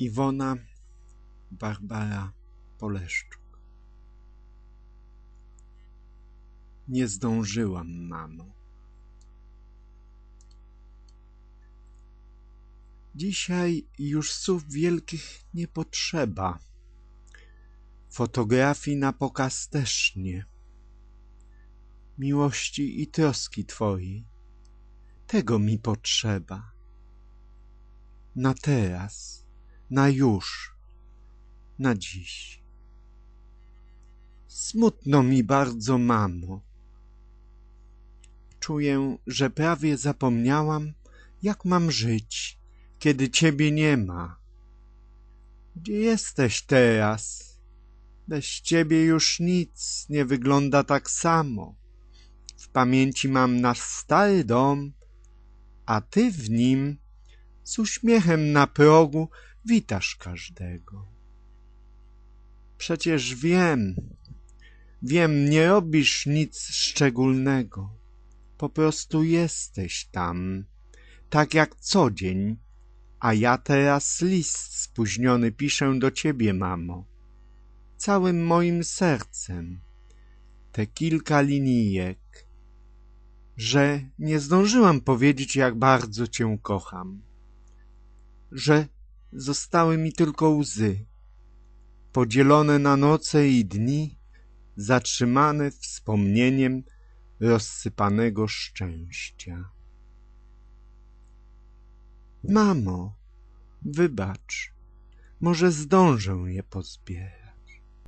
Iwona Barbara Poleszczuk Nie zdążyłam, mamo. Dzisiaj już słów wielkich nie potrzeba. Fotografii na pokaz też nie. Miłości i troski Twojej, tego mi potrzeba. Na teraz, na już, na dziś. Smutno mi bardzo, mamo. Czuję, że prawie zapomniałam, jak mam żyć, kiedy ciebie nie ma. Gdzie jesteś teraz? Bez ciebie już nic nie wygląda tak samo. W pamięci mam nasz stary dom, a ty w nim z uśmiechem na progu witasz każdego. Przecież wiem, wiem, nie robisz nic szczególnego. Po prostu jesteś tam, tak jak co dzień, a ja teraz list spóźniony piszę do ciebie, mamo. Całym moim sercem. Te kilka linijek, że nie zdążyłam powiedzieć, jak bardzo cię kocham, że zostały mi tylko łzy, podzielone na noce i dni, zatrzymane wspomnieniem rozsypanego szczęścia. Mamo, wybacz, może zdążę je pozbierać.